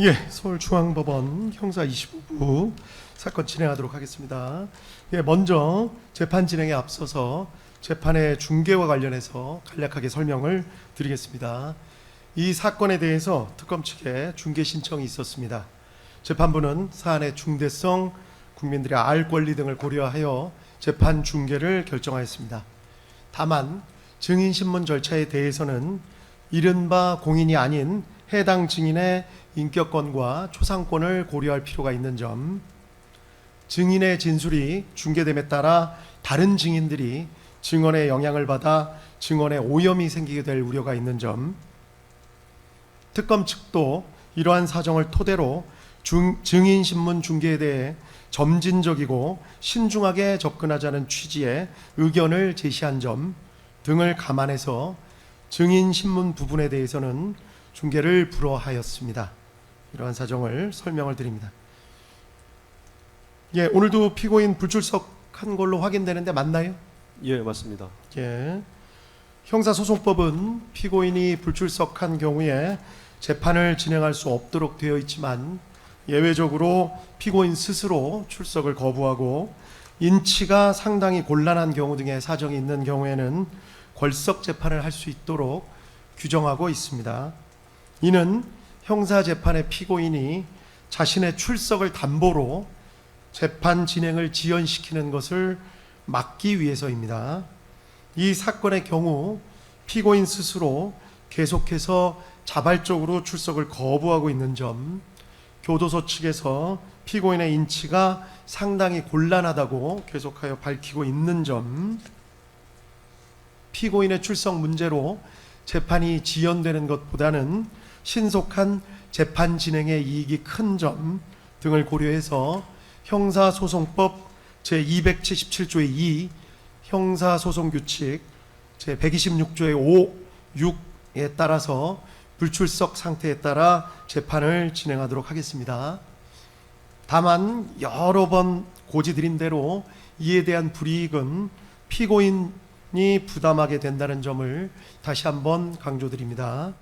예, 서울중앙법원 형사 25부 사건 진행하도록 하겠습니다. 예, 먼저 재판 진행에 앞서서 재판의 중계와 관련해서 간략하게 설명을 드리겠습니다. 이 사건에 대해서 특검 측에 중계 신청이 있었습니다. 재판부는 사안의 중대성, 국민들의 알 권리 등을 고려하여 재판 중계를 결정하였습니다. 다만 증인 신문 절차에 대해서는 이른바 공인이 아닌 해당 증인의 인격권과 초상권을 고려할 필요가 있는 점, 증인의 진술이 중계됨에 따라 다른 증인들이 증언의 영향을 받아 증언에 오염이 생기게 될 우려가 있는 점, 특검 측도 이러한 사정을 토대로 중, 증인 신문 중계에 대해 점진적이고 신중하게 접근하자는 취지의 의견을 제시한 점 등을 감안해서 증인 신문 부분에 대해서는 중계를 불허하였습니다. 이러한 사정을 설명을 드립니다. 예, 오늘도 피고인 불출석한 걸로 확인되는데 맞나요? 예, 맞습니다. 예. 형사소송법은 피고인이 불출석한 경우에 재판을 진행할 수 없도록 되어 있지만 예외적으로 피고인 스스로 출석을 거부하고 인치가 상당히 곤란한 경우 등의 사정이 있는 경우에는 걸석 재판을 할 수 있도록 규정하고 있습니다. 이는 형사 재판의 피고인이 자신의 출석을 담보로 재판 진행을 지연시키는 것을 막기 위해서입니다. 이 사건의 경우 피고인 스스로 계속해서 자발적으로 출석을 거부하고 있는 점, 교도소 측에서 피고인의 인치가 상당히 곤란하다고 계속하여 밝히고 있는 점, 피고인의 출석 문제로 재판이 지연되는 것보다는 신속한 재판 진행의 이익이 큰 점 등을 고려해서 형사소송법 제277조의 2 형사소송규칙 제126조의 5, 6에 따라서 불출석 상태에 따라 재판을 진행하도록 하겠습니다. 다만 여러 번 고지드린 대로 이에 대한 불이익은 피고인이 부담하게 된다는 점을 다시 한번 강조드립니다.